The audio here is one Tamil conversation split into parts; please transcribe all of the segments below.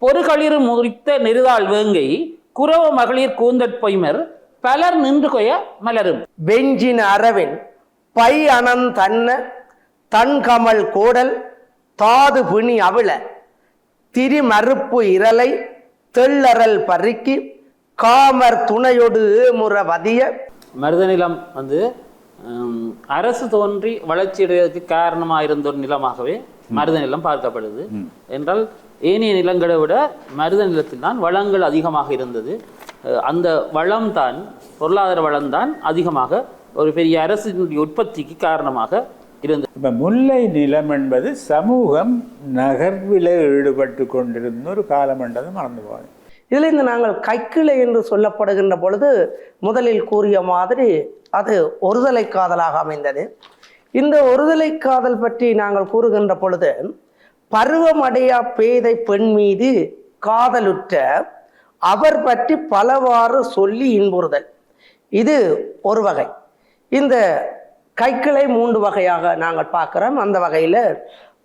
பொறுகளிறு முறித்த நெருதாள் வேங்கை குரவ மகளிர் கூந்தற் பொய்மர் பலர் நின்று கொய மலரும். வெஞ்சின் அரவின் பை அனந் தன்ன தன்கமல் கோடல் தாது பிணி அவிழ திரிமறுப்பு இரலை தெள்ளறல் பருக்கி காமர் துணையொடு ஏமுற வதிய மருதநிலம் வந்து ஹம், அரசு தோன்றி வளர்ச்சியடைவதற்கு காரணமாக இருந்த ஒரு நிலமாகவே மருத நிலம் பார்க்கப்படுது. என்றால் ஏனைய நிலங்களை விட மருத நிலத்தில் தான் வளங்கள் அதிகமாக இருந்தது. அந்த வளம் தான் பொருளாதார வளம் தான் அதிகமாக ஒரு பெரிய அரசினுடைய உற்பத்திக்கு காரணமாக இருந்தது. இப்போ முல்லை நிலம் என்பது சமூகம் நகர்வில் ஈடுபட்டு கொண்டிருந்த ஒரு காலம் என்றது மறந்து போகுது இதிலிருந்து நாங்கள் கைக்கிளை என்று சொல்லப்படுகின்ற பொழுது முதலில் கூறிய மாதிரி அது ஒருதலை காதலாக அமைந்தது. இந்த ஒருதலை காதல் பற்றி நாங்கள் கூறுகின்ற பொழுது பருவமடையா பேதை பெண் மீது காதலுற்ற அவர் பற்றி பலவாறு சொல்லி இன்புறுதல். இது ஒரு வகை. இந்த கைக்கிளை மூன்று வகையாக நாங்கள் பார்க்குறோம். அந்த வகையில்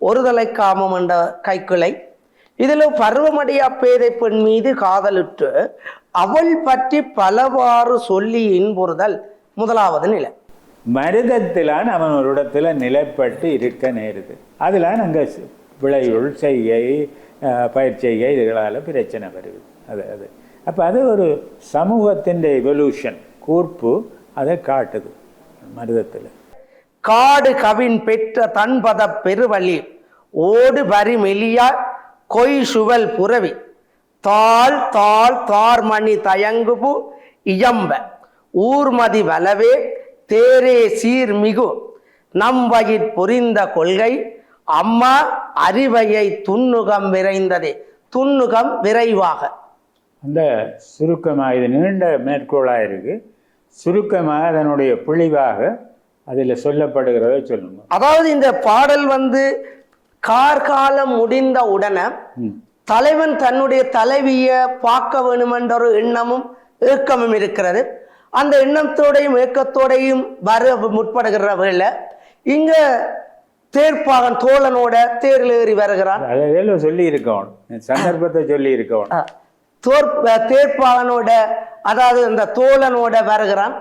ஒருதலை காமம் என்ற கைக்கிளை இதில் பருவமடையா பேதை பெண் மீது காதலுற்று அவள் பற்றி பலவாறு சொல்லி இன்புறுதல் முதலாவது நிலை. மருதத்திலான் அவன் ஒரு இடத்துல நிலைப்பட்டு இருக்க நேருது. அதில் அங்கே விளைவுள் செய்கை பயிர் செய்கை இதுகளால் பிரச்சனை வருது. அது அது. அப்போ அது ஒரு சமூகத்தின் எவல்யூஷன் கூர்ப்பு அதை காட்டுது மருதத்தில். காடு கவின் பெற்ற தன்பத பெருவழி ஓடு வரி மெலியா கொய் சுவல் புரவி. தாள் தாள் தார்மணி தயங்குபு இயம்ப. ஊர்மதி வலவே தேரே சீர் மிகு நம் வயிற் பொரிந்த கொள்கை அம்மா அறிவையை துன்னுகம் விரைந்ததே. துன்னுகம் விரைவாக. அந்த சுருக்கமாக இது நீண்ட மேற்கோளாக இருக்கு. சுருக்கமாக அதனுடைய புளிவாக அதில் சொல்லப்படுகிறத சொல்லுங்க. அதாவது இந்த பாடல் வந்து கார்காலம் முடிந்த உடனே. தலைவன் தன்னுடைய தலைவிய பார்க்க வேணுமென்ற ஒரு எண்ணமும் ஏக்கமும் இருக்கிறது. அந்த எண்ணத்தோடையும் ஏக்கத்தோடையும் வர முற்படுகிற வேளை இங்க தேர்ப்பாகன் தோழனோட தேரில் ஏறி வருகிறான். சொல்லி இருக்கணும் சந்தர்ப்பத்தை சொல்லி இருக்கணும் அஹ், தோற் தேர்ப்பாகனோட அதாவது அந்த தோழனோட வருகிறான்.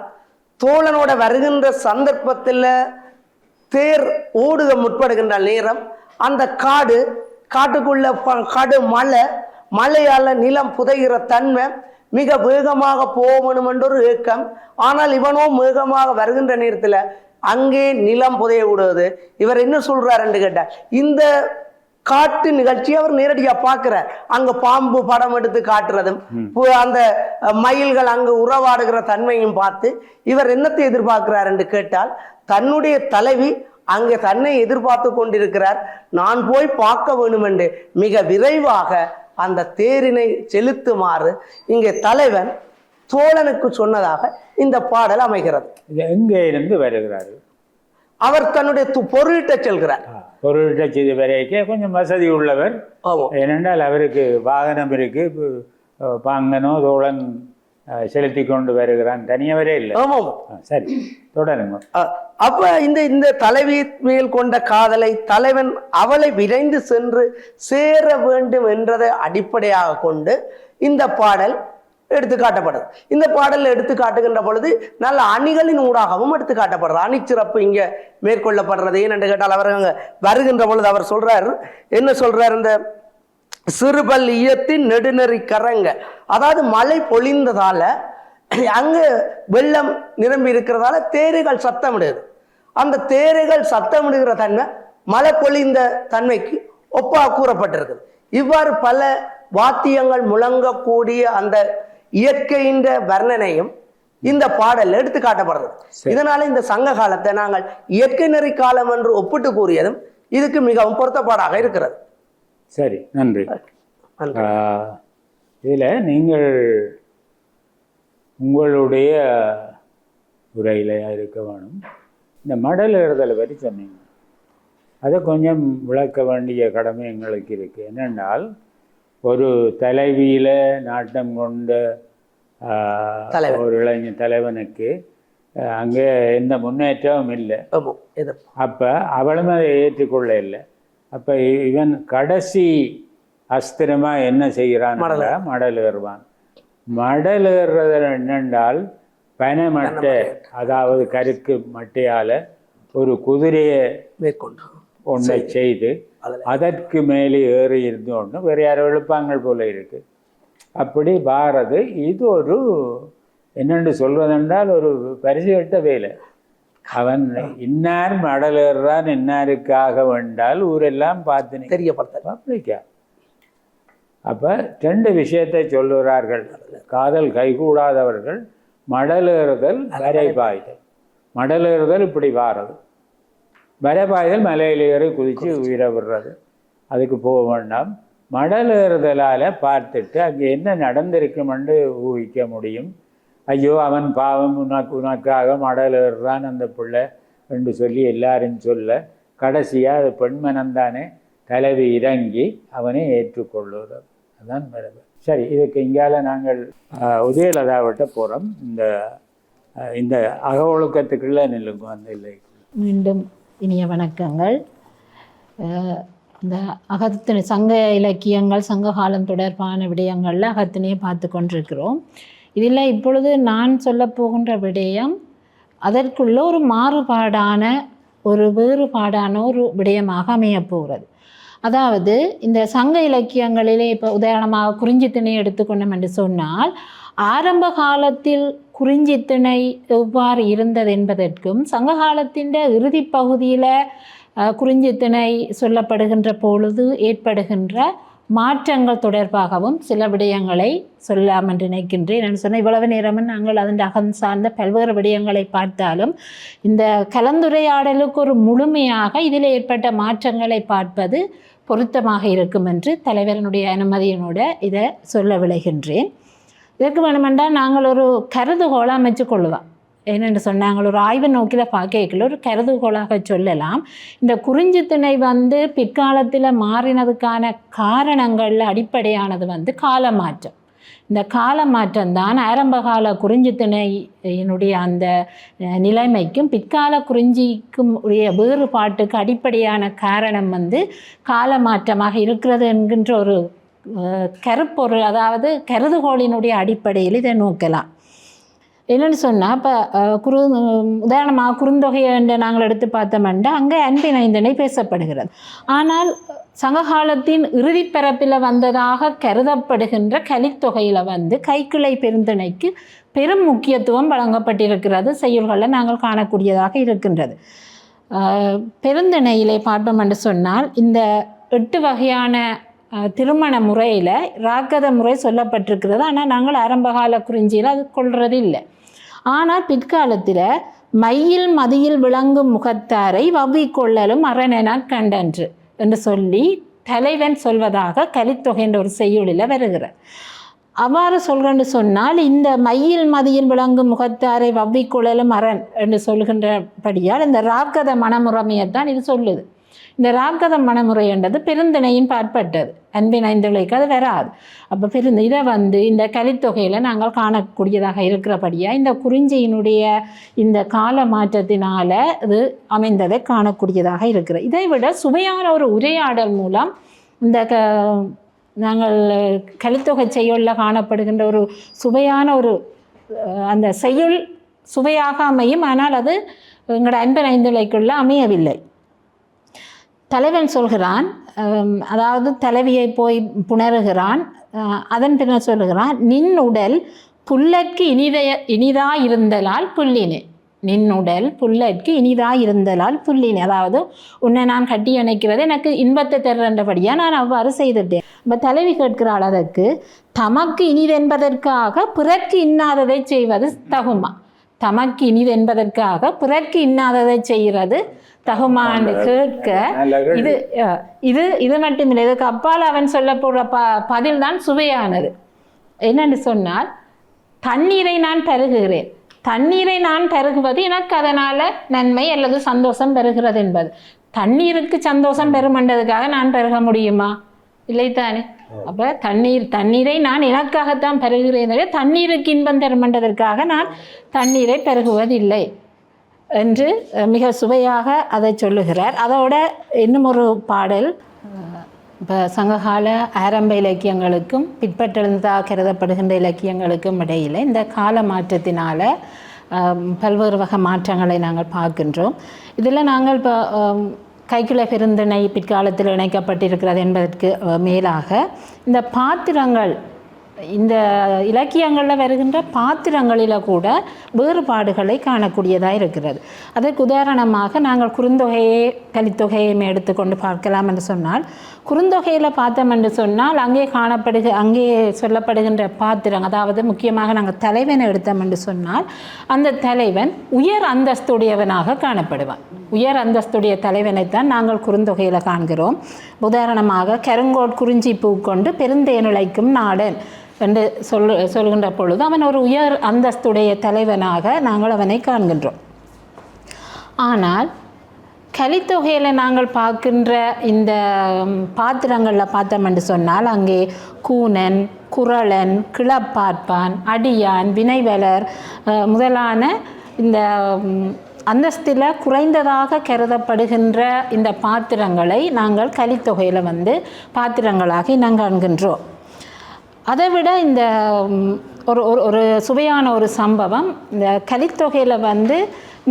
தோழனோட வருகின்ற சந்தர்ப்பத்தில் தேர் ஓடுக முற்படுகின்ற நேரம் அந்த காடு காட்டுக்குள்ள கடு மழை மழையால நிலம் புதைகிற தன்மை மிக வேகமாக போகணும் என்ற ஒரு ஏக்கம். ஆனால் இவனோ வேகமாக வருகின்ற நேரத்தில் அங்கே நிலம் புதைய விடுவது இவர் என்ன சொல்றாருன்னு கேட்டார் இந்த காட்டு நிகழ்ச்சி அவர் நேரடியா பார்க்கிறார். அங்க பாம்பு படம் எடுத்து காட்டுறதும் அந்த மயில்கள் அங்கு உறவாடுகிற தன்மையும் பார்த்து இவர் என்னத்தை எதிர்பார்க்கிறார் என்று கேட்டால் தன்னுடைய தலைவி அங்கே தன்னை எதிர்பார்த்து கொண்டிருக்கிறார். நான் போய் பார்க்க வேண்டும் என்று மிக விரைவாக அந்த தேரினை செலுத்துமாறு இங்கே தலைவன் தோழனுக்கு சொன்னதாக இந்த பாடல் அமைகிறது. எங்கே இருந்து வருகிறாரு? அவர் தன்னுடைய பொருளிட்ட செல்கிறார். பொருள்கிட்ட செய்து வரைக்கும் கொஞ்சம் வசதி உள்ளவர். ஏனென்றால் அவருக்கு வாகனம் இருக்கு. பாங்கனோ தோழன் செலுத்தி கொண்டு வருகிறான். தனியவரே இல்லை. ஆமாம். சரி. தொடருங்க. அப்ப இந்த இந்த தலைவி மேல் கொண்ட காதலை தலைவன் அவளை விரைந்து சென்று சேர வேண்டும் என்றதை அடிப்படையாக கொண்டு இந்த பாடல் எடுத்து காட்டப்படுது. இந்த பாடல் எடுத்து காட்டுகின்ற பொழுது நல்ல அணிகளின் ஊடாகவும் எடுத்து காட்டப்படுறது அணிச்சிறப்பு இங்க மேற்கொள்ளப்படுறது. ஏனென்று கேட்டால் அவர் வருகின்ற பொழுது அவர் சொல்றார் என்ன சொல்றார் இந்த சிறுபல் ஈயத்தின் நெடுநெறி கரங்க. அதாவது மழை பொழிந்ததால அங்கு வெள்ளம் நிரம்பி இருக்கிறதால தேரைகள் சத்தமிடுது. அந்த தேரைகள் சத்தமிடுகிற தன்மை மழை பொழிந்த தன்மைக்கு ஒப்பா கூறப்பட்டிருக்குது. இவ்வாறு பல வாத்தியங்கள் முழங்கக்கூடிய அந்த இயற்கையின் வர்ணனையும் இந்த பாடல்ல எடுத்து காட்டப்படுறது இதனால இந்த சங்க காலத்தை நாங்கள் இயற்கை நெறி காலம் என்று ஒப்பிட்டு கூறியதும் இதுக்கு மிகவும் பொருத்தப்பாடாக இருக்கிறது. சரி நன்றி. இதில் நீங்கள் உங்களுடைய உரையில் இருக்க வேணும். இந்த மடல் ஏறுதலை பற்றி சொன்னீங்க. அதை கொஞ்சம் விளக்க வேண்டிய கடமை எங்களுக்கு இருக்கு. என்னென்னால் ஒரு தலைவியில நாட்டம் கொண்ட. ஒரு இளைஞர் தலைவனுக்கு அங்கே எந்த முன்னேற்றமும் இல்லை. அப்போ அவளும் அதை ஏற்றுக்கொள்ள இல்லை அப்போ இவன் கடைசி அஸ்திரமாக என்ன செய்கிறான் மடல் ஏறுவான். மடல் ஏறுறது என்னென்றால் பனை மட்டை அதாவது கருக்கு மட்டையால் ஒரு குதிரையை மேற்கொண்டு. ஒன்றை செய்து அதற்கு மேலே ஏறி இருந்தோன்னு வேறு யாரோ எழுப்பாங்கள் போல இருக்கு. அப்படி வாரது இது ஒரு என்னென்று சொல்வதென்றால் ஒரு பரிசுகட்ட வேலை. அவன் இன்னார் மடல் ஏறுறான் இன்னாருக்காக வேண்டால் ஊரெல்லாம் பார்த்து தெரியப்படுத்த பப்ளிக்கா? அப்போ ரெண்டு விஷயத்தை சொல்லுகிறார்கள். காதல் கைகூடாதவர்கள் மடலேறுதல் வரைபாய்தல். மடலேறுதல் இப்படி வாரது. வரைபாய்தல் மலையில் ஏறி குதித்து உயிரை விடுறது. அதுக்கு போக வேண்டாம் மடலேறுதலால் பார்த்துட்டு அங்கே என்ன நடந்திருக்குமென்று ஊகிக்க முடியும். ஐயோ அவன் பாவம் உனக்கு உனக்காக மடலேறுறான் அந்த பிள்ளை என்று சொல்லி எல்லாரும் சொல்ல கடைசியாக அது பெண்மனந்தானே தலைவி இறங்கி அவனை ஏற்றுக்கொள்ளுறது அதான் மரபு. சரி இதுக்கு இங்கால நாங்கள் உதயலதாவிட்ட போகிறோம் இந்த இந்த அக ஒழுக்கத்துக்குள்ளே நில்லுங்க அந்த இல்லை மீண்டும் இனிய வணக்கங்கள். இந்த அகத்திணை சங்க இலக்கியங்கள் சங்க காலம் தொடர்பான விடயங்களில் அகத்தினையை பார்த்து கொண்டிருக்கிறோம். இதில் இப்பொழுது நான் சொல்ல போகின்ற விடயம் அதற்குள்ள ஒரு மாறுபாடான ஒரு வேறுபாடான ஒரு விடயமாக அமையப்போகிறது அதாவது இந்த சங்க இலக்கியங்களிலே இப்போ உதாரணமாக குறிஞ்சித்திணை எடுத்துக்கொண்டோம் என்று சொன்னால் ஆரம்ப காலத்தில் குறிஞ்சித்திணை எவ்வாறு இருந்தது என்பதற்கும் சங்க காலத்தின் இறுதி பகுதியில் குறிஞ்சித்திணை சொல்லப்படுகின்ற பொழுது ஏற்படுகின்ற மாற்றங்கள் தொடர்பாகவும் சில விடயங்களை சொல்லலாம் என்று நினைக்கின்றேன். நான் சொன்னேன் இவ்வளவு நேரமும் நாங்கள் அதன் அகம் சார்ந்த பல்வேறு விடயங்களை பார்த்தாலும் இந்த கலந்துரையாடலுக்கு ஒரு முழுமையாக இதில் ஏற்பட்ட மாற்றங்களை பார்ப்பது பொருத்தமாக இருக்கும் என்று தலைவரனுடைய அனுமதியினோட இதை சொல்ல விளைகின்றேன். இதற்கு வேணுமென்றால் நாங்கள் ஒரு கருதுகோளை அமைச்சு கொள்ளுவோம். என்னென்று சொன்னாங்களோ ஒரு ஆய்வை நோக்கி தான் பார்க்கல ஒரு கருதுகோளாக சொல்லலாம். இந்த குறிஞ்சி திணை வந்து பிற்காலத்தில் மாறினதுக்கான காரணங்களில் அடிப்படையானது வந்து கால மாற்றம் இந்த கால மாற்றம் தான் ஆரம்பகால குறிஞ்சித்திணையினுடைய அந்த நிலைமைக்கும் பிற்கால குறிஞ்சிக்கும் உடைய வேறுபாட்டுக்கு அடிப்படையான காரணம் வந்து கால மாற்றமாக இருக்கிறது என்கின்ற ஒரு கருப்பொருள் அதாவது கருதுகோளினுடைய அடிப்படையில் இதை நோக்கலாம். என்னென்னு சொன்னால் இப்போ குறு உதாரணமாக குறுந்தொகையை என்று நாங்கள் எடுத்து பார்த்தோம்னா அங்கே அன்பின் ஐந்தனை பேசப்படுகிறது. ஆனால் சங்ககாலத்தின் இறுதிப்பரப்பில் வந்ததாக கருதப்படுகின்ற கலித்தொகையில் வந்து கைக்கிளை பெருந்திணைக்கு பெரும் முக்கியத்துவம் வழங்கப்பட்டிருக்கிறது. செயல்களை நாங்கள் காணக்கூடியதாக இருக்கின்றது. ஆஹ் பெருந்திணையிலே பார்ப்போம் என்று சொன்னால் இந்த எட்டு வகையான திருமண முறையில் ராக்கத முறை சொல்லப்பட்டிருக்கிறது. ஆனால் நாங்கள் ஆரம்பகால குறிஞ்சியில் அது கொள்வது இல்லை ஆனால் பிற்காலத்தில் மையில் மதியில் விளங்கும் முகத்தாரை வவ்விக்கொள்ளலும் அரணென கண்டன்று என்று சொல்லி தலைவன் சொல்வதாக கலித்தொகை என்ற ஒரு செய்யுளில் வருகிறார். அவ்வாறு சொல்கிறேன்னு சொன்னால் இந்த மையில் மதியில் விளங்கும் முகத்தாரை வவ்விக்குழலும் அரண் என்று சொல்கின்றபடியால் இந்த ராக்கத மனமுறைமையைத்தான் இது சொல்லுது. இந்த ராக்கத மனமுறை என்றது பெருந்திணையின் பாற்பட்டது அன்பின் ஐந்துளைக்கு அது வராது. அப்போ பெருந்து இதை வந்து இந்த கலித்தொகையில் நாங்கள் காணக்கூடியதாக இருக்கிறபடியாக இந்த குறிஞ்சியினுடைய இந்த கால மாற்றத்தினால் இது அமைந்ததை காணக்கூடியதாக இருக்கிறது. இதை விட சுவையான ஒரு உரையாடல் மூலம் இந்த க நாங்கள் கலித்தொகை செய்யுளில் காணப்படுகின்ற ஒரு சுவையான ஒரு அந்த செய்யுள் சுவையாக அமையும். ஆனால் அது எங்களோட அன்பன் ஐந்துளைக்குள்ள அமையவில்லை. தலைவன் சொல்கிறான் அதாவது தலைவியை போய் புணருகிறான் அதன் பின்னர் சொல்லுகிறான் நின் உடல் புல்லற்கு இனிதைய இருந்தலால் புல்லினே. நின் உடல் புல்லற்கு இனிதாயிருந்தலால் புல்லினே. அதாவது உன்னை நான் கட்டி அணைக்கிறது எனக்கு இன்பத்தை தருகின்றபடியாக நான் அவ்வாறு செய்துட்டேன். இப்போ தலைவி கேட்கிறாள் அதற்கு தமக்கு இனிதென்பதற்காக பிறர்க்கு இன்னாததை செய்வது தகுமா? தமக்கு இனிதென்பதற்காக பிறர்க்கு இன்னாததை செய்கிறது தகுமான்னு கேட்க இது இது இது மட்டுமில்லை. இதுக்கு அப்பால் அவன் சொல்ல போகிற ப பதில் தான் சுவையானது. என்னன்னு சொன்னால் தண்ணீரை நான் பருகுகிறேன் தண்ணீரை நான் பருகுவது எனக்கு அதனால் நன்மை அல்லது சந்தோஷம் பெறுகிறது என்பது. தண்ணீருக்கு சந்தோஷம் பெறுமன்றதுக்காக நான் பருக முடியுமா? இல்லைத்தானே? அப்போ தண்ணீர் தண்ணீரை நான் எனக்காகத்தான் பருகிறேன் தவிர தண்ணீருக்கு இன்பம் தரும் என்றதற்காக நான் தண்ணீரை பருகுவதில்லை. என்று மிக சுவையாக அதை சொல்லுகிறார். அதோட இன்னும் ஒரு பாடல் இப்போ சங்ககால ஆரம்ப இலக்கியங்களுக்கும் பிற்பட்டெழுந்ததாக கருதப்படுகின்ற இலக்கியங்களுக்கும் இடையில் இந்த கால மாற்றத்தினால் பல்வேறு வகை மாற்றங்களை நாங்கள் பார்க்கின்றோம். இதில் நாங்கள் இப்போ ஆம், பெருந்திணை பிற்காலத்தில் இணைக்கப்பட்டிருக்கிறது என்பதற்கு மேலாக இந்த பாத்திரங்கள் இந்த இலக்கியங்களில் வருகின்ற பாத்திரங்களில் கூட வேறுபாடுகளை காணக்கூடியதாக இருக்கிறது. அதற்கு உதாரணமாக நாங்கள் குறுந்தொகையை கலித்தொகையை எடுத்துக்கொண்டு பார்க்கலாம் என்று சொன்னால் குறுந்தொகையில் பார்த்தோம் என்று சொன்னால் அங்கே காணப்படுக அங்கே சொல்லப்படுகின்ற பாத்திரம் அதாவது முக்கியமாக நாங்கள் தலைவனை எடுத்தோம் என்று சொன்னால் அந்த தலைவன் உயர் அந்தஸ்துடையவனாக காணப்படுவான். உயர் அந்தஸ்துடைய தலைவனைத்தான் நாங்கள் குறுந்தொகையில் காண்கிறோம். உதாரணமாக கருங்கோட் குறிஞ்சி பூ கொண்டு பெருந்தேனுழைக்கும் நாடன் என்று சொல் சொல்கின்ற பொழுது அவன் ஒரு உயர் அந்தஸ்துடைய தலைவனாக நாங்கள் அவனை காண்கின்றோம். ஆனால் கலித்தொகையில் நாங்கள் பார்க்கின்ற இந்த பாத்திரங்களில் பார்த்தோம் என்று சொன்னால் அங்கே கூனன் குரளன் கிளப்பார்ப்பான் அடியான் வினைவலர் முதலான இந்த அந்தஸ்தில் குறைந்ததாக கருதப்படுகின்ற இந்த பாத்திரங்களை நாங்கள் கலித்தொகையில் வந்து பாத்திரங்களாக நாங்கள் காண்கின்றோம் அதை விட இந்த ஒரு ஒரு ஒரு சுவையான ஒரு சம்பவம் இந்த கலித்தொகையில் வந்து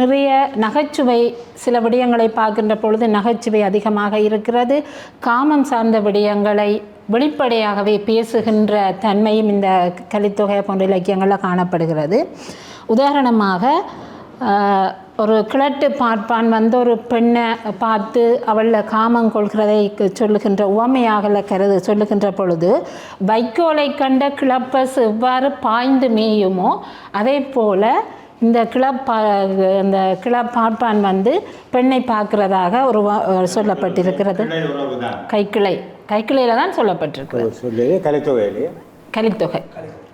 நிறைய நகைச்சுவை சில விடயங்களை பார்க்கின்ற பொழுது நகைச்சுவை அதிகமாக இருக்கிறது. காமம் சார்ந்த விடயங்களை வெளிப்படையாகவே பேசுகின்ற தன்மையும் இந்த கலித்தொகை போன்ற இலக்கியங்களில் காணப்படுகிறது. உதாரணமாக ஒரு கிழட்டு பார்ப்பான் வந்து ஒரு பெண்ணை பார்த்து அவளில் காமம் கொள்கிறதை சொல்லுகின்ற உவமையாக கருது சொல்லுகின்ற பொழுது வைக்கோலை கண்ட கிளப்பஸ் எவ்வாறு பாய்ந்து மேயுமோ அதே போல் இந்த கிளப்பா இந்த கிளப் பார்ப்பான் வந்து பெண்ணை பார்க்கிறதாக ஒரு சொல்லப்பட்டிருக்கிறது. கைக்கிளை. கைக்கிளையில் தான் சொல்லப்பட்டிருக்கிறது கலித்தொகை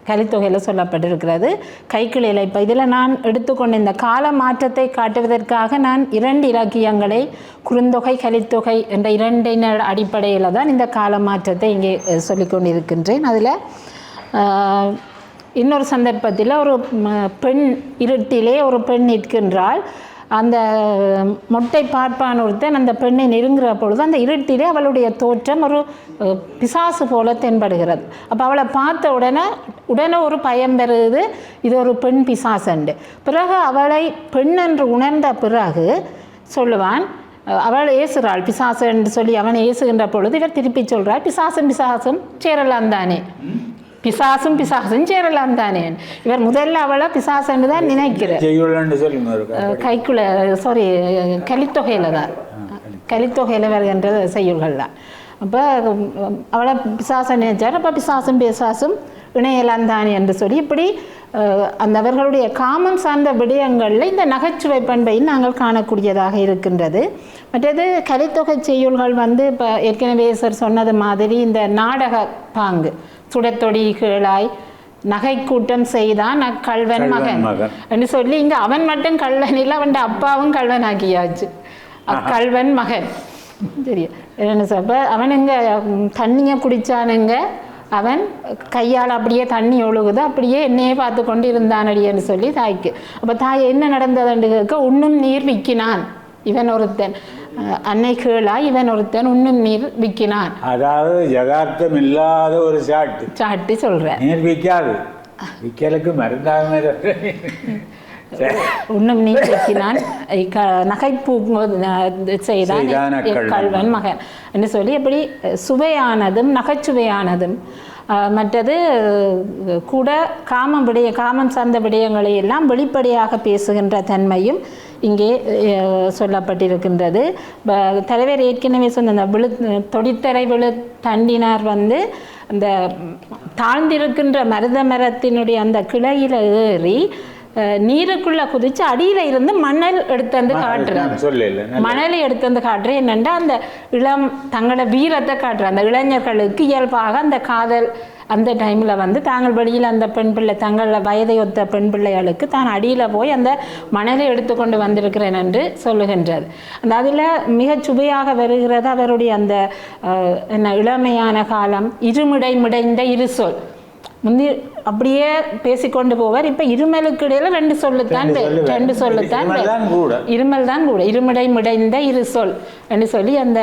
கலித்தொகையில் சொல்லப்பட்டிருக்கிறது. கைக்கிளையில் இப்போ இதில் நான் எடுத்துக்கொண்ட இந்த கால மாற்றத்தை காட்டுவதற்காக நான் இரண்டு இலக்கியங்களை குறுந்தொகை கலித்தொகை என்ற இரண்டின் அடிப்படையில் தான் இந்த கால மாற்றத்தை இங்கே அஹ், சொல்லிக் கொண்டிருக்கின்றேன் அதில் இன்னொரு சந்தர்ப்பத்தில் ஒரு பெண் இருட்டிலே ஒரு பெண் நிற்கின்றாள். அந்த மொட்டை பார்ப்பான் ஒருத்தன் அந்த பெண்ணை நெருங்குற பொழுது அந்த இருட்டிலே அவளுடைய தோற்றம் ஒரு பிசாசு போல தென்படுகிறது. அப்போ அவளை பார்த்த உடனே உடனே ஒரு பயம் பெறுது இது ஒரு பெண் பிசாசண்டு பிறகு அவளை பெண் என்று உணர்ந்த பிறகு சொல்லுவான் அவள் ஏசுகிறாள் பிசாசு என்று சொல்லி அவன் ஏசுகின்ற பொழுது இவர் திருப்பி சொல்கிறாள் பிசாசும் பிசாசும் சேரலாம் தானே பிசாசும் பிசாசும் சேரலாம் தானே. இவர் முதல்ல அவளை பிசாசுன்னு தான் நினைக்கிறார். கைக்குள்ள சாரி கலித்தொகையில் தான். கலித்தொகையில் வருகின்ற செய்யுள்கள் தான். அப்போ அவளை பிசாசம் நினைச்சார். அப்போ பிசாசும் பிசாசும் இணையலாம் தானே என்று சொல்லி இப்படி அந்த அவர்களுடைய காமம் சார்ந்த விடயங்களில் இந்த நகைச்சுவை பண்பை நாங்கள் காணக்கூடியதாக இருக்கின்றது. மற்றது கலித்தொகை செய்யுள்கள் வந்து இப்போ ஏற்கனவே சார் சொன்னது மாதிரி இந்த நாடக பாங்கு சுடத்தொடி கீழாய் நகை கூட்டம் செய்தான் அக்கல்வன் மகன். என்று சொல்லி இங்க அவன் மட்டும் கள்ளன் இல்லை அவன் அப்பாவும் கல்வன் ஆக்கியாச்சு அக்கல்வன் மகன். சரி என்ன சொல்ல அவன் இங்க தண்ணியை குடிச்சானுங்க. அவன் கையால் அப்படியே தண்ணி ஒழுகுது அப்படியே என்னையே பார்த்து கொண்டு இருந்தானடின்னு சொல்லி தாய்க்கு. அப்போ தாய் என்ன நடந்ததுன்னு கேட்க உண்ணும் நீர் விக்கினான். இவன் ஒருத்தன். அன்னை கீழா இவன் ஒருத்தன் உண்ணும் நீர் விக்கினான். அதாவது யதார்த்தம் இல்லாத ஒரு சாட்டு. சாட்டி சொல்கிறேன் நீர் விற்காது விற்கலுக்கு மருந்தாகவே உண்ணும் நீ வைக்கினான். நகைப்பூ செய்தான். கல்வன் மகன். என்று சொல்லி அப்படி சுவையானதும் நகைச்சுவையானதும் மற்றது கூட காமம் விடய காமம் சார்ந்த விடயங்களை எல்லாம் வெளிப்படையாக பேசுகின்ற தன்மையும் இங்கே சொல்லப்பட்டிருக்கின்றது. தலைவர் ஏற்கனவே சொன்ன அந்த விழு தொடித்தரை விழு தண்டினார் வந்து அந்த தாழ்ந்திருக்கின்ற மருத மரத்தினுடைய அந்த கிளையில ஏறி நீருக்குள்ள குதிச்சு அடியில இருந்து மணல் எடுத்து வந்து சொல்லல மணலை எடுத்து வந்து காட்டுற என்னென்னா அந்த இளம் தங்களோட வீரத்தை காட்டுற அந்த இளைஞர்களுக்கு இயல்பாக அந்த காதல் அந்த டைமில் வந்து தாங்கள் வழியில் அந்த பெண் பிள்ளை தங்கள் வயதை ஒத்த பெண் பிள்ளைகளுக்கு தான் அடியில் போய் அந்த மணலை எடுத்துக்கொண்டு வந்திருக்கிறேன் என்று சொல்லுகின்றது அந்த அதில் மிகச் சுவையாக வருகிறது அவருடைய அந்த அஹ், என்ன இளமையான காலம் இருமிடை மிடைந்த இரு சொல் முந்தி அப்படியே பேசிக்கொண்டு போவார். இப்போ இருமலுக்கு இடையில ரெண்டு சொல்லுத்தான் ரெண்டு சொல்லுத்தான் இருமல் தான் கூட. இருமல் தான் கூட. இருமிடை மிடைந்த இரு சொல் என்று சொல்லி அந்த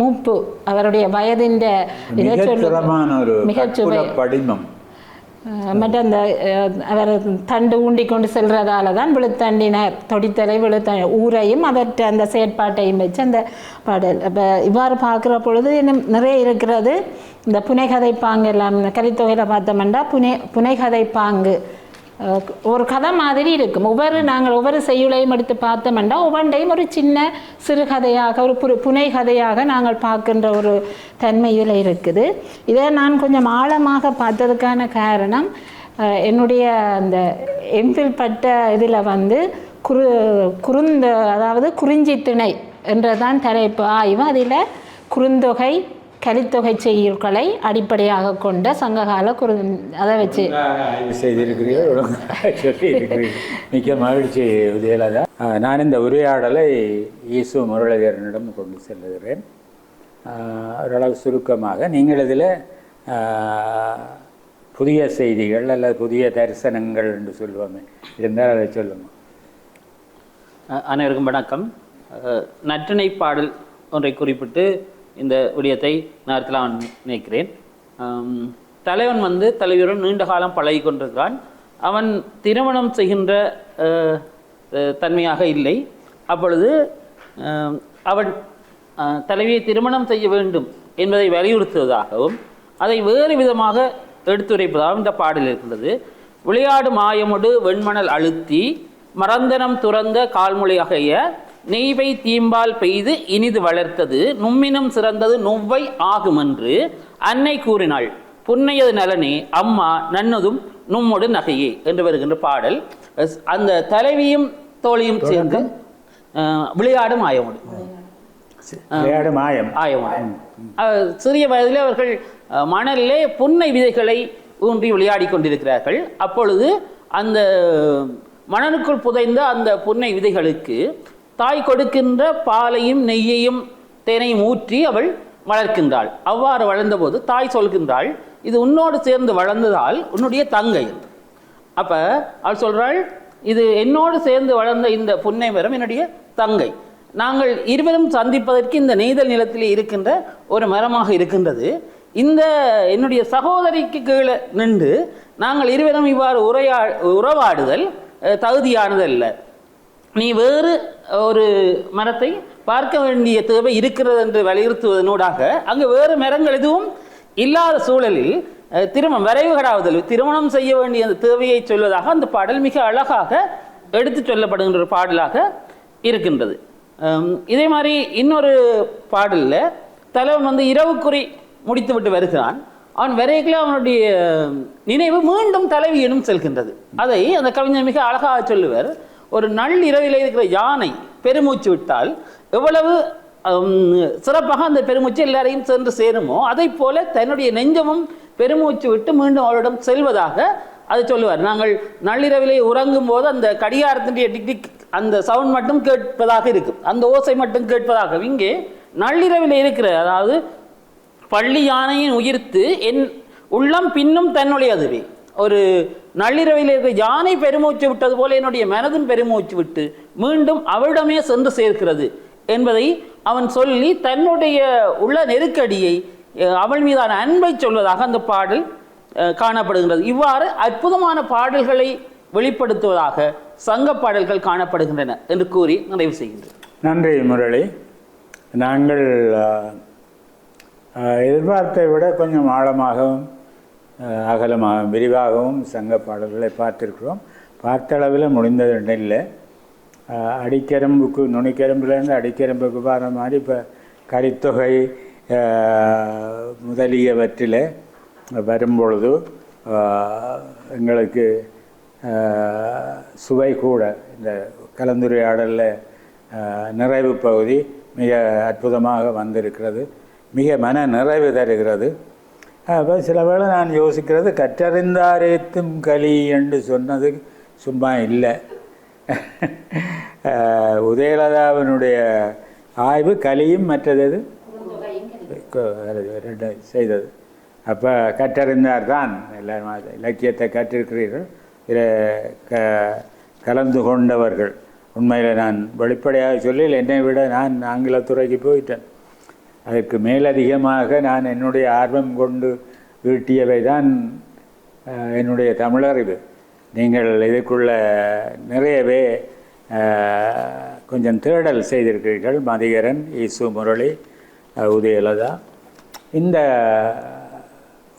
மூப்பு அவருடைய வயதின் இதை மிகச் சொல்லு மிகச்சுவை படிமம். மற்ற அந்த அவர் தண்டு ஊண்டி கொண்டு செல்றதால தான் விழுத்தண்டினர் தொடித்தலை விழுத்த ஊரையும் அவற்றை அந்த செயற்பாட்டையும் வச்சு அந்த பாடல். இப்போ இவ்வாறு பார்க்குற பொழுது இன்னும் நிறைய இருக்கிறது. இந்த புனைகதை பாங்கு எல்லாம் கலித்தொகையில் பார்த்தோம்னா புனை புனைகதை பாங்கு ஒரு கதை மாதிரி இருக்கும். ஒவ்வொரு நாங்கள் ஒவ்வொரு செய்யுளையும் எடுத்து பார்த்தோம்னா ஒவ்வொன்றையும் ஒரு சின்ன சிறுகதையாக ஒரு புரு புனை கதையாக நாங்கள் பார்க்கின்ற ஒரு தன்மையில் இருக்குது. இதை நான் கொஞ்சம் ஆழமாக பார்த்ததுக்கான காரணம் என்னுடைய அந்த எம்பில் பட்ட இதில் வந்து குறு குறுந்த அதாவது குறிஞ்சி திணை என்றதான் தலைப்பு ஆய்வு. அதில் குறுந்தொகை கலித்தொகை செய்யுள்களை அடிப்படையாக கொண்ட சங்ககால குறு அதை வச்சு. செய்திருக்கிறீர்கள் மிக்க மகிழ்ச்சி உதயலதா. நான் இந்த உரையாடலை இயேசு முரளிதரனிடம் கொண்டு செல்லுகிறேன். ஓரளவு சுருக்கமாக நீங்கள் இதில் புதிய செய்திகள் அல்லது புதிய தரிசனங்கள் என்று சொல்லுவோமே. இருந்தால் அதை சொல்லுங்க. அனைவருக்கும் வணக்கம். நற்றிணை பாடல் ஒன்றை குறிப்பிட்டு இந்த விடயத்தை நகர்த்தலாம் நினைக்கிறேன். தலைவன் வந்து தலைவருடன் நீண்ட காலம் பழகி கொண்டிருக்கிறான். அவன் திருமணம் செய்கின்ற தன்மையாக இல்லை. அப்பொழுது அவன் தலைவியை திருமணம் செய்ய வேண்டும் என்பதை வலியுறுத்துவதாகவும் அதை வேறு விதமாக எடுத்துரைப்பதாகவும் இந்த பாடல் இருக்கின்றது. விளையாடு மாயமுடு வெண்மணல் அழுத்தி மறந்தனம் துறந்த கால்மொழியாகிய நெய்வை தீம்பால் பெய்து இனிது வளர்த்தது நும்மினும் சிறந்தது நொவ்வை ஆகுமென்று அன்னை கூறினாள். புன்னையது நலனே அம்மா நன்னதும் நும்மொடு நகையே என்று வருகின்ற பாடல். அந்த தலைவியும் தோழியும் சேர்ந்து விளையாடும் மாயமுடு விளையாடு மாயம் ஆயவன் அஹ் சிறிய வயதிலே அவர்கள் மணலிலே புன்னை விதைகளை ஊன்றி விளையாடி கொண்டிருக்கிறார்கள். அப்பொழுது அந்த மணலுக்குள் புதைந்த அந்த புன்னை விதைகளுக்கு தாய் கொடுக்கின்ற பாலையும் நெய்யையும் தேனையும் ஊற்றி அவள் வளர்க்கின்றாள். அவ்வாறு வளர்ந்தபோது தாய் சொல்கின்றாள் இது உன்னோடு சேர்ந்து வளர்ந்ததால் உன்னுடைய தங்கை. அப்போ அவள் சொல்கிறாள் இது என்னோடு சேர்ந்து வளர்ந்த இந்த புன்னை மரம் என்னுடைய தங்கை. நாங்கள் இருவரும் சந்திப்பதற்கு இந்த நெய்தல் நிலத்திலே இருக்கின்ற ஒரு மரமாக இருக்கின்றது. இந்த என்னுடைய சகோதரிக்கு கீழே நின்று நாங்கள் இருவரும் இவ்வாறு உரையா உறவாடுதல் தகுதியானதல்ல. நீ வேறு ஒரு மரத்தை பார்க்க வேண்டிய தேவை இருக்கிறது என்று வலியுறுத்துவதனூடாக அங்கு வேறு மரங்கள் எதுவும் இல்லாத சூழலில் திருமணம் வரைவுகடாவதில் திருமணம் செய்ய வேண்டிய அந்த தேவையை சொல்வதாக அந்த பாடல் மிக அழகாக எடுத்து சொல்லப்படுகின்ற ஒரு பாடலாக இருக்கின்றது. இதே மாதிரி இன்னொரு பாடலில் தலைவன் வந்து இரவுக்குறி முடித்துவிட்டு வருகிறான். அவன் வரைகளை அவனுடைய நினைவு மீண்டும் தலைவியிடம் செல்கின்றது. அதை அந்த கவிஞர் மிக அழகாக சொல்லுவார். ஒரு நள்ளிரவில் இருக்கிற யானை பெருமூச்சு விட்டால் எவ்வளவு சிறப்பாக அந்த பெருமூச்சு எல்லாரையும் சென்று சேருமோ அதை போல தன்னுடைய நெஞ்சமும் பெருமூச்சு விட்டு மீண்டும் அவரிடம் செல்வதாக அதை சொல்லுவார். நாங்கள் நள்ளிரவிலே உறங்கும் போது அந்த கடிகாரத்தினுடைய டிக்டிக் அந்த சவுண்ட் மட்டும் கேட்பதாக இருக்கும். அந்த ஓசை மட்டும் கேட்பதாக. இங்கே நள்ளிரவில் இருக்கிற அதாவது பள்ளி யானையின் உயிர்த்து என் உள்ளம் பின்னும் தன்னுடையதுவே. ஒரு நள்ளிரவில் இருக்க யானை பெருமூச்சு விட்டது போல என்னுடைய மனதும் பெருமூச்சு விட்டு மீண்டும் அவளிடமே சென்று சேர்க்கிறது என்பதை அவன் சொல்லி தன்னுடைய உள்ள நெருக்கடியை அவள் மீதான அன்பை சொல்வதாக அந்த பாடல் காணப்படுகின்றது. இவ்வாறு அற்புதமான பாடல்களை வெளிப்படுத்துவதாக சங்க பாடல்கள் காணப்படுகின்றன என்று கூறி நிறைவு செய்கின்றேன். நன்றி முரளி. நாங்கள் எதிர்பார்த்தை விட கொஞ்சம் ஆழமாகவும் அகலமாக விரிவாகவும் சங்க பாடல்களை பார்த்திருக்கிறோம். பார்த்தளவில் முடிந்தது இல்லை. அடிக்கரம்புக்கு நுனிக்கரம்புலேருந்து அடிக்கரம்புக்கு பாடுற மாதிரி இப்போ கரித்தொகை முதலியவற்றில் வரும்பொழுது எங்களுக்கு சுவை கூட இந்த கலந்துரையாடலில் நிறைவு பகுதி மிக அற்புதமாக வந்திருக்கிறது. மிக மன நிறைவு தருகிறது. அப்போ சில வேளை நான் யோசிக்கிறது கற்றறிந்தாரேத்தும் கலி என்று சொன்னது சும்மா இல்லை. உதயலதாவினுடைய ஆய்வு கலியும் மற்றது ரெண்டு செய்தது. அப்போ கற்றறிந்தார் தான். எல்லாரும் இலக்கியத்தை கற்றிருக்கிறீர்கள். இதில் க கலந்து கொண்டவர்கள். உண்மையில் நான் வெளிப்படையாக சொல்லி என்னை விட நான் ஆங்கிலத்துறைக்கு போயிட்டேன். அதற்கு மேலதிகமாக நான் என்னுடைய ஆர்வம் கொண்டு ஈட்டியவை தான் என்னுடைய தமிழறிவு நீங்கள் இதுக்குள்ள நிறையவே கொஞ்சம் தேடல் செய்திருக்கிறீர்கள். மதிகரன் இசு முரளி உதயலதா. இந்த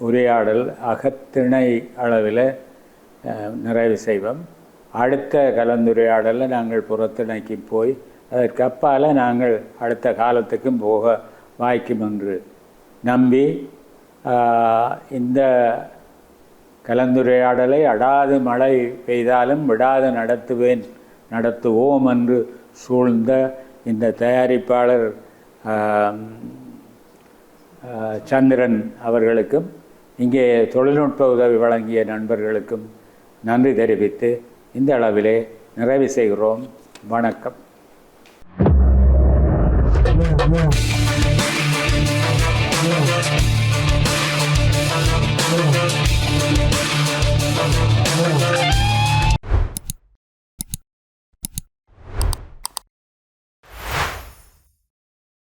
உரையாடல் அகத்திணை அளவில் நிறைவு செய்வோம். அடுத்த கலந்துரையாடலில் நாங்கள் புறத்திணைக்கு போய் அதற்கு அப்பால் நாங்கள் அடுத்த காலத்துக்கும் போக வாய்க்கும் என்று நம்பி ஆஹ், இந்த கலந்துரையாடலை அடாது மழை பெய்தாலும் விடாது நடத்துவேன் நடத்துவோம் என்று சூழ்ந்த இந்த தயாரிப்பாளர் ஆஹ், சந்திரன் அவர்களுக்கும் இங்கே தொழில்நுட்ப உதவி வழங்கிய நண்பர்களுக்கும் நன்றி தெரிவித்து இந்த அளவிலே நிறைவு செய்கிறோம். வணக்கம். Yeah.